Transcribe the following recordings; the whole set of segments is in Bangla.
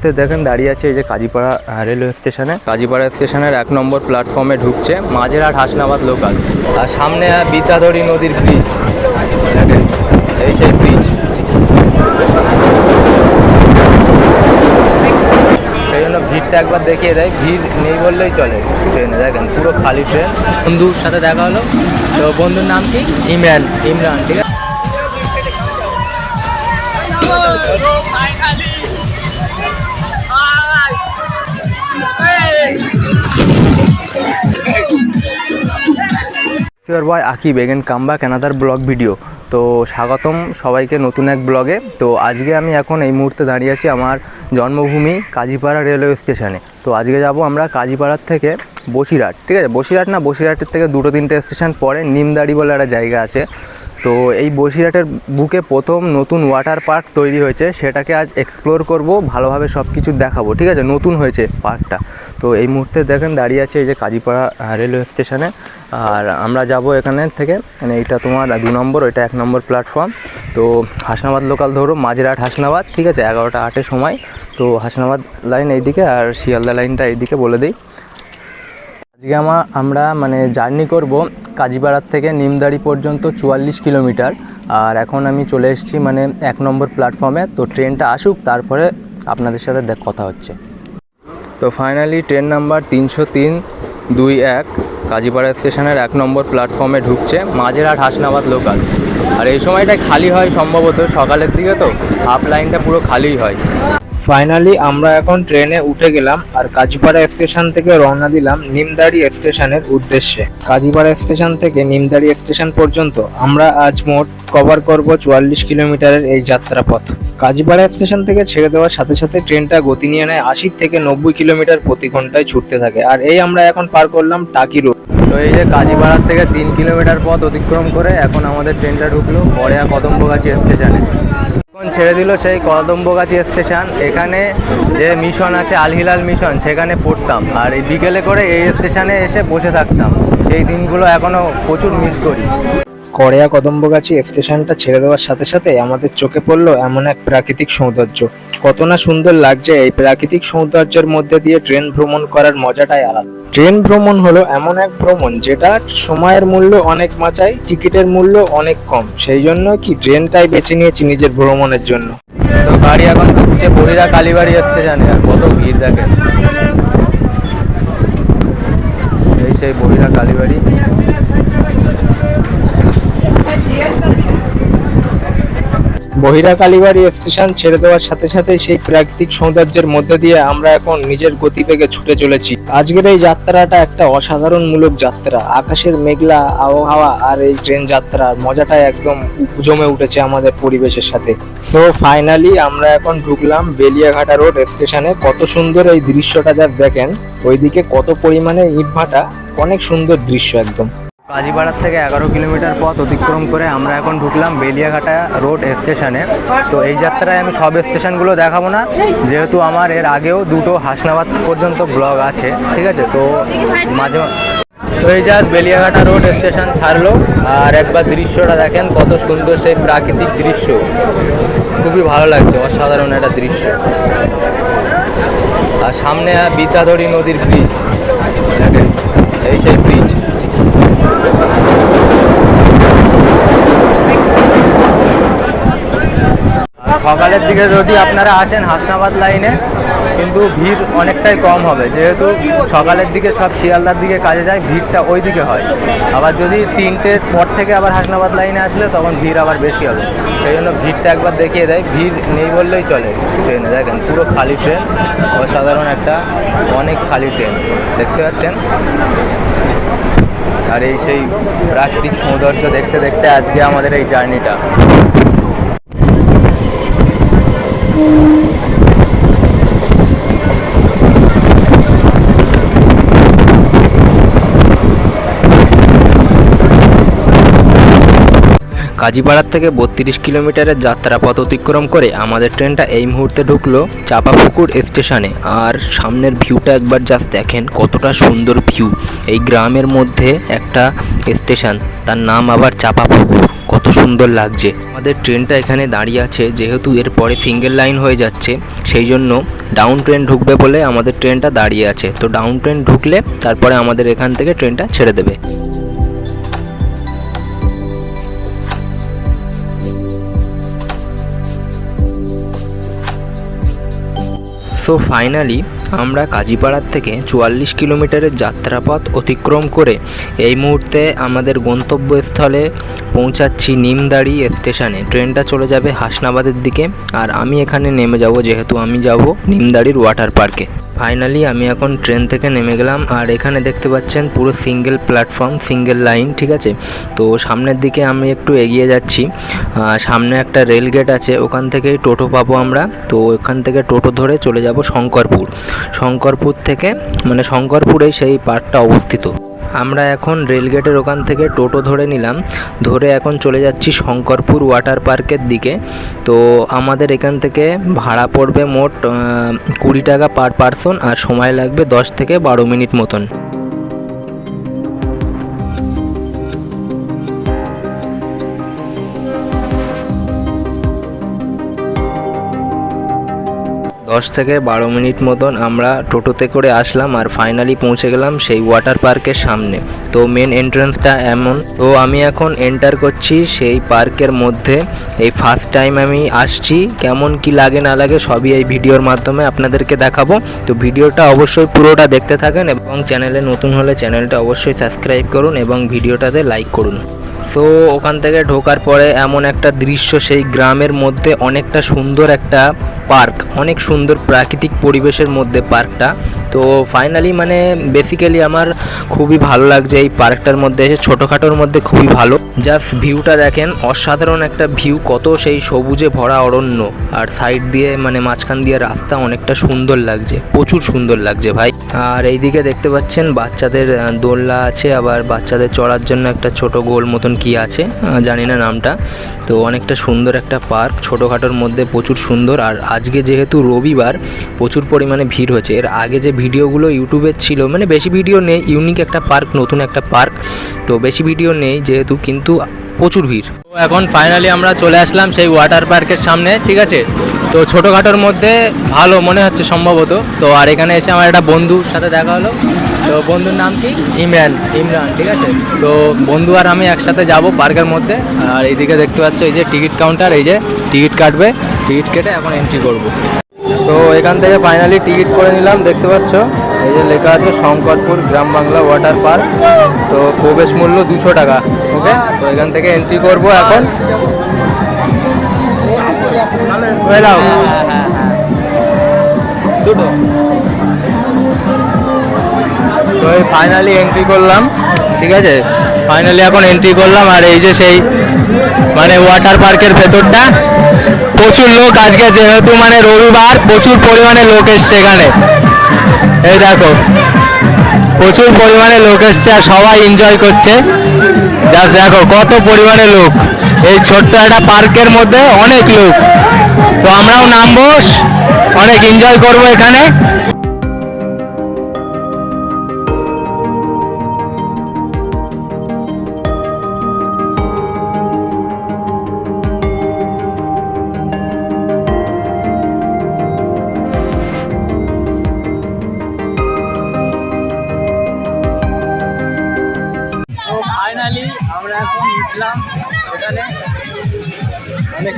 মুহূর্তে দেখেন দাঁড়িয়ে আছে এই যে কাজীপাড়া রেলওয়ে স্টেশনে কাজীপাড়া স্টেশনের এক নম্বর প্ল্যাটফর্মে ঢুকছে, মাঝেরহাট হাসনাবাদ লোকাল আর সামনে বিদ্যাধরী নদীর ব্রিজ দেখেন, এই সেই ব্রিজ সেই জন্য ভিড়টা একবার দেখিয়ে দেয়। ভিড় নেই বললেই চলে ট্রেনে, দেখেন, পুরো খালি ট্রেন। বন্ধুর সাথে দেখা হলো। তো বন্ধুর নাম কি? ইমরান ইমরান, ঠিক আছে? ইউর বয় আকি বেগেন কামব্যাক অ্যানাদার ব্লগ ভিডিও তো স্বাগতম সবাইকে নতুন এক ব্লগে তো আজকে আমি এখন এই মুহূর্তে দাঁড়িয়ে আছি আমার জন্মভূমি কাজীপাড়া রেলওয়ে স্টেশনে তো আজকে যাব আমরা কাজীপাড়ার থেকে বসিরহাট, ঠিক আছে? বসিরহাট না, বসিরহাটের থেকে দুটো তিনটে স্টেশন পরে নিমদাড়ি বলে একটা জায়গা আছে। তো এই বসিরহাটের বুকে প্রথম নতুন ওয়াটার পার্ক তৈরি হয়েছে। সেটাকে আজ এক্সপ্লোর করব, ভালোভাবে সব কিছু দেখাবো, ঠিক আছে? নতুন হয়েছে পার্কটা তো এই মুহূর্তে দেখেন দাঁড়িয়ে আছে এই যে কাজীপাড়া রেলওয়ে স্টেশনে আর আমরা যাব এখানে থেকে মানে এইটা তোমার দু নম্বর, ওইটা এক নম্বর প্ল্যাটফর্ম তো হাসনাবাদ লোকাল ধরো মাঝেরহাট হাসনাবাদ, ঠিক আছে? এগারোটা আটের সময়। তো হাসনাবাদ লাইন এইদিকে আর শিয়ালদা লাইনটা এইদিকে বলে দিই। আজকে আমার আমরা মানে জার্নি করব কাজীপাড়ার থেকে নিমদাড়ি পর্যন্ত চুয়াল্লিশ কিলোমিটার। আর এখন আমি চলে এসেছি মানে এক নম্বর প্ল্যাটফর্মে তো ট্রেনটা আসুক, তারপরে আপনাদের সাথে দেখ, কথা হচ্ছে। তো ফাইনালি ট্রেন নাম্বার তিনশো তিন, দুই এক, কাজীপাড়া স্টেশনের এক নম্বর প্ল্যাটফর্মে ঢুকছে মাঝেরহাট হাসনাবাদ লোকাল আর এই সময়টায় খালি হয় সম্ভবত সকালের দিকে তো আপ লাইনটা পুরো খালিই হয়। ফাইনালি আমরা এখন ট্রেনে উঠে গেলাম আর কাজীপাড়া স্টেশন থেকে রওনা দিলাম নিমদাড়ি স্টেশনের উদ্দেশ্যে। কাজীপাড়া স্টেশন থেকে নিমদাড়ি স্টেশন পর্যন্ত আমরা আজ মোট কভার করব চুয়াল্লিশ কিলোমিটারের এই যাত্রাপথ। কাজীপাড়া স্টেশন থেকে ছেড়ে দেওয়ার সাথে সাথে ট্রেনটা গতি নিয়ে নেয় আশি থেকে নব্বই কিলোমিটার প্রতি ঘন্টায় ছুটতে থাকে। আর এই আমরা এখন পার করলাম টাকি রোড তো এই যে কাজীপাড়ার থেকে তিন কিলোমিটার পথ অতিক্রম করে এখন আমাদের ট্রেনটা ঢুকলো পরেয়া কদম্বগাছি স্টেশনে। এখন ছেড়ে দিল সেই কদম্বগাছি স্টেশন। এখানে যে মিশন আছে আলহিলাল মিশন সেখানে পড়তাম। আর এই বিকেলে করে এই স্টেশনে এসে বসে থাকতাম। সেই দিনগুলো এখনও প্রচুর মিস করি। কড়িয়া কদম্বগাছি স্টেশনটা ছেড়ে দেওয়ার সাথে সাথে আমাদের চোখে পড়ল এমন এক প্রাকৃতিক সৌন্দর্য। কত না সুন্দর লাগছে এই প্রাকৃতিক সৌন্দর্যের মধ্যে দিয়ে ট্রেন ভ্রমণ করার মজাটাই আলাদা। ট্রেন ভ্রমণ হলো এমন এক ভ্রমণ যেটা সময়ের মূল্য অনেক বাঁচায় টিকিটের মূল্য অনেক কম। সেই জন্য কি ট্রেনটাই বেছে নিয়েছি নিজের ভ্রমণের জন্য। গাড়ি এখন ঢুকছে বহিরা কালীবাড়ি স্টেশনে, আর কত ভিড় দেখে এই সেই বহিরা কালীবাড়ি। বহিরা কালীবাড়ি স্টেশন ছেড়ে দেওয়ার সাথে সাথে সেই প্রাকৃতিক সৌন্দর্যের মধ্যে দিয়ে আমরা এখন নিজের গতিবেগে ছুটে চলেছি। আজকের এই যাত্রাটা একটা অসাধারণমূলক যাত্রা। আকাশের মেঘলা আবহাওয়া আর এই ট্রেন যাত্রার মজাটা একদম জমে উঠেছে আমাদের পরিবেশের সাথে। সো ফাইনালি আমরা এখন ঢুকলাম বেলিয়াঘাটা রোড স্টেশনে কত সুন্দর এই দৃশ্যটা যা দেখেন, ওইদিকে কত পরিমাণে ইটভাটা, অনেক সুন্দর দৃশ্য একদম। কাজীপাড়ার থেকে এগারো কিলোমিটার পথ অতিক্রম করে আমরা এখন ঢুকলাম বেলিয়াঘাটা রোড স্টেশনে। তো এই যাত্রায় আমি সব স্টেশনগুলো দেখাবো না, যেহেতু আমার এর আগেও দুটো হাসনাবাদ পর্যন্ত ব্লগ আছে, ঠিক আছে? তো মাঝে তো এই যা বেলিয়াঘাটা রোড স্টেশন ছাড়লো, আর একবার দৃশ্যটা দেখেন কত সুন্দর সেই প্রাকৃতিক দৃশ্য। খুবই ভালো লাগছে, অসাধারণ একটা দৃশ্য। আর সামনে বিদ্যাধরী নদীর ব্রিজ দেখেন, এই সেই ব্রিজ সকালের দিকে যদি আপনারা আসেন হাসনাবাদ লাইনে, কিন্তু ভিড় অনেকটাই কম হবে। যেহেতু সকালের দিকে সব শিয়ালদার দিকে কাজে যায়, ভিড়টা ওই দিকে হয়। আবার যদি তিনটের পর থেকে আবার হাসনাবাদ লাইনে আসলে, তখন ভিড় আবার বেশি হবে। সেই জন্য ভিড়টা একবার দেখিয়ে দেয়। ভিড় নেই বললেই চলে। ট্রেনে দেখেন, পুরো খালি ট্রেন। অসাধারণ একটা, অনেক খালি ট্রেন। দেখতে পাচ্ছেন? আর এই সেই প্রাকৃতিক সৌন্দর্য দেখতে দেখতে আজকে আমাদের এই জার্নিটা। কাজীপাড়ার থেকে বত্রিশ কিলোমিটারের যাত্রাপথ অতিক্রম করে আমাদের ট্রেনটা এই মুহূর্তে ঢুকলো চাপাপুকুর স্টেশনে। আর সামনের ভিউটা একবার জাস্ট দেখেন, কতটা সুন্দর ভিউ এই গ্রামের মধ্যে একটা স্টেশন, তার নাম আবার চাপাপুকুর। কত সুন্দর লাগছে। আমাদের ট্রেনটা এখানে দাঁড়িয়ে আছে, যেহেতু এরপরে সিঙ্গেল লাইন হয়ে যাচ্ছে, সেই জন্য ডাউন ট্রেন ঢুকবে বলে আমাদের ট্রেনটা দাঁড়িয়ে আছে। তো ডাউন ট্রেন ঢুকলে তারপরে আমাদের এখান থেকে ট্রেনটা ছেড়ে দেবে। সো ফাইনালি আমরা কাজীপাড়ার থেকে চুয়াল্লিশ কিলোমিটারের যাত্রাপথ অতিক্রম করে এই মুহূর্তে আমাদের গন্তব্যস্থলে পৌঁছাচ্ছি নিমদাড়ি স্টেশনে। ট্রেনটা চলে যাবে হাসনাবাদের দিকে, আর আমি এখানে নেমে যাব, যেহেতু আমি যাব নিমদাড়ির ওয়াটার পার্কে ফাইনালি আমি এখন ট্রেন থেকে নেমে গেলাম, আর এখানে দেখতে পাচ্ছেন পুরো সিঙ্গেল প্ল্যাটফর্ম সিঙ্গেল লাইন ঠিক আছে? তো সামনের দিকে আমি একটু এগিয়ে যাচ্ছি। সামনে একটা রেল গেট আছে, ওখান থেকেই টোটো পাবো আমরা। তো ওখান থেকে টোটো ধরে চলে যাব শঙ্করপুর। শঙ্করপুর থেকে মানে শঙ্করপুরেই সেই পার্কটা অবস্থিত। আমরা এখন রেলগেটের ওখান থেকে টোটো ধরে নিলাম। ধরে এখন চলে যাচ্ছি শঙ্করপুর ওয়াটার পার্কের দিকে। তো আমাদের এখান থেকে ভাড়া পড়বে মোট কুড়ি টাকা পার পারসন আর সময় লাগবে দশ থেকে বারো মিনিট মতন। দশ থেকে বারো মিনিট মতন আমরা টোটোতে করে আসলাম আর ফাইনালি পৌঁছে গেলাম সেই ওয়াটার পার্কের সামনে। তো মেন এন্ট্রান্সটা এমন। তো আমি এখন এন্টার করছি সেই পার্কের মধ্যে। এই ফার্স্ট টাইম আমি আসছি। কেমন কি লাগে না লাগে সবই এই ভিডিওর মাধ্যমে আপনাদেরকে দেখাবো। তো ভিডিওটা অবশ্যই পুরোটা দেখতে থাকেন এবং চ্যানেলে নতুন হলে চ্যানেলটা অবশ্যই সাবস্ক্রাইব করুন এবং ভিডিওটাতে লাইক করুন। তো ওখান থেকে ঢোকার পরে এমন একটা দৃশ্য সেই গ্রামের মধ্যে অনেকটা সুন্দর একটা পার্ক, অনেক সুন্দর প্রাকৃতিক পরিবেশের মধ্যে পার্কটা। তো ফাইনালি মানে বেসিক্যালি আমার খুবই ভালো লাগছে এই পার্কটার মধ্যে এসে, ছোটোখাটোর মধ্যে খুবই ভালো। জাস্ট ভিউটা দেখেন, অসাধারণ একটা ভিউ কত সেই সবুজে ভরা অরণ্য। আর সাইড দিয়ে মানে মাঝখান দিয়ে রাস্তা অনেকটা সুন্দর লাগছে, প্রচুর সুন্দর লাগছে ভাই। আর এইদিকে দেখতে পাচ্ছেন, বাচ্চাদের দোলনা আছে, আবার বাচ্চাদের চড়ার জন্য একটা ছোট গোল মতন কি আছে জানি না নামটা। তো অনেকটা সুন্দর একটা পার্ক ছোটোখাটোর মধ্যে প্রচুর সুন্দর। আর আজকে যেহেতু রবিবার, প্রচুর পরিমাণে ভিড় হচ্ছে এর আগে যে ভিডিওগুলো ইউটিউবে ছিল মানে বেশি ভিডিও নেই ইউনিক একটা পার্ক নতুন একটা পার্ক তো বেশি ভিডিও নেই যেহেতু কিন্তু প্রচুর ভিড়। তো এখন ফাইনালি আমরা চলে আসলাম সেই ওয়াটার পার্কের সামনে, ঠিক আছে? তো ছোটোখাটোর মধ্যে ভালো মনে হচ্ছে সম্ভবত। তো আর এখানে এসে আমার একটা বন্ধুর সাথে দেখা হলো। তো বন্ধুর নাম কি? ইমরান ইমরান, ঠিক আছে? তো বন্ধু আর আমি একসাথে যাব পার্কের মধ্যে। আর এইদিকে দেখতে পাচ্ছ এই যে টিকিট কাউন্টার এই যে টিকিট কাটবে টিকিট কেটে এখন এন্ট্রি করব। তো এখান থেকে ফাইনালি টিকিট করে নিলাম, দেখতে পাচ্ছ? এই যে লেখা আছে শঙ্করপুর গ্রাম বাংলা ওয়াটার পার্ক তো প্রবেশ মূল্য দুশো টাকা ওকে তো এখান থেকে এন্ট্রি করব এখন। তো এই ফাইনালি এন্ট্রি করলাম, ঠিক আছে? ফাইনালি এখন এন্ট্রি করলাম, আর এই যে সেই মানে ওয়াটার পার্কের ভেতরটা প্রচুর লোক আজকে যেহেতু মানে রবিবার প্রচুর পরিমাণে লোক এসছে এখানে। এই দেখো, প্রচুর পরিমাণে লোক এসছে আর সবাই এনজয় করছে। যা দেখো, কত পরিমাণে লোক। এই ছোট্ট একটা পার্কের মধ্যে অনেক লোক। তো আমরাও নামবো, অনেক এনজয় করব এখানে।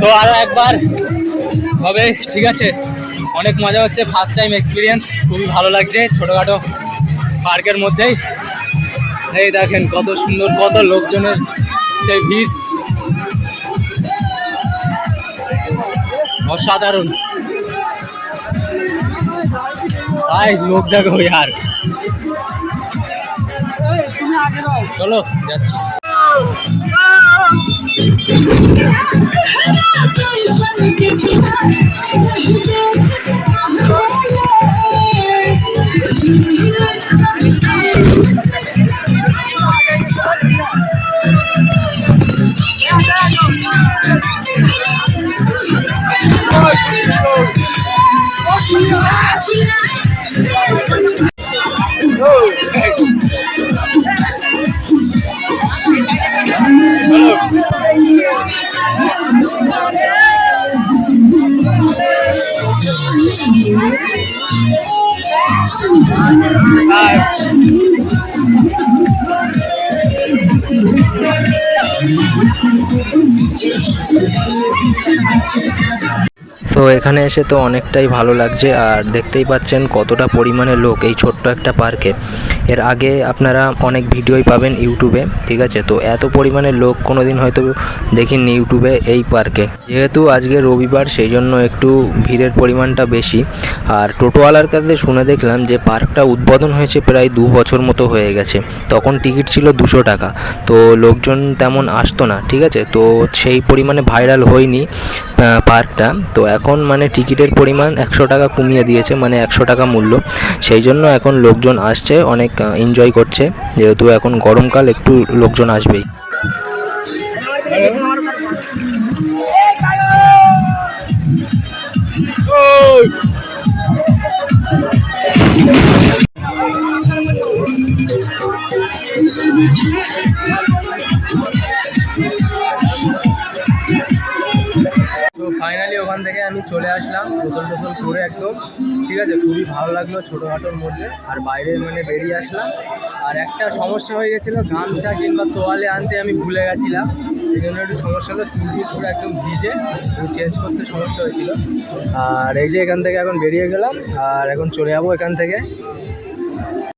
তো আরও একবার হবে, ঠিক আছে? অনেক মজা হচ্ছে ফার্স্ট টাইম এক্সপিরিয়েন্স খুবই ভালো লাগছে ছোটোখাটো পার্কের মধ্যেই। এই দেখেন কত সুন্দর, কত লোকজনের সেই ভিড়। অসাধারণ। তাই লোক দেখো, ইয়ার। চলো যাচ্ছি। তো এখানে এসে তো অনেকটাই ভালো লাগছে, আর দেখতেই পাচ্ছেন কতটা পরিমাণে লোক এই ছোট্ট একটা পার্কে। এর আগে আপনারা অনেক ভিডিওই পাবেন ইউটিউবে, ঠিক আছে? তো এত পরিমাণে লোক কোনো দিন হয়তো দেখিনি ইউটিউবে এই পার্কে। যেহেতু আজকে রবিবার সেই জন্য একটু ভিড়ের পরিমাণটা বেশি। আর টোটোওয়ালার কাছে শুনে দেখলাম যে পার্কটা উদ্বোধন হয়েছে প্রায় দু বছর মতো হয়ে গেছে। তখন টিকিট ছিল দুশো টাকা। তো লোকজন তেমন আসতো না, ঠিক আছে? তো সেই পরিমাণে ভাইরাল হয়নি পার্কটা। তো এখন মানে টিকিটের পরিমাণ একশো টাকা কমিয়ে দিয়েছে মানে একশো টাকা মূল্য। সেই জন্য এখন লোকজন আসছে, অনেক এনজয় করছে। যেহেতু এখন গরমকাল একটু লোকজন আসবেই। ফাইনালি ওখান থেকে আমি চলে আসলাম গোসল টোসল করে একদম। ঠিক আছে, খুবই ভালো লাগল ছোটোখাটোর মধ্যে, আর বাইরে মানে বেরিয়ে আসলাম। আর একটা সমস্যা হয়ে গেছিল, গামছা কিংবা তোয়ালে আনতে আমি ভুলে গেছিলাম। এই জন্য একটু সমস্যা হলো চুলটি পুরো একদম ভিজে চেঞ্জ করতে সমস্যা হয়েছিল। আর এই যে এখান থেকে এখন বেরিয়ে গেলাম, আর এখন চলে যাব এখান থেকে।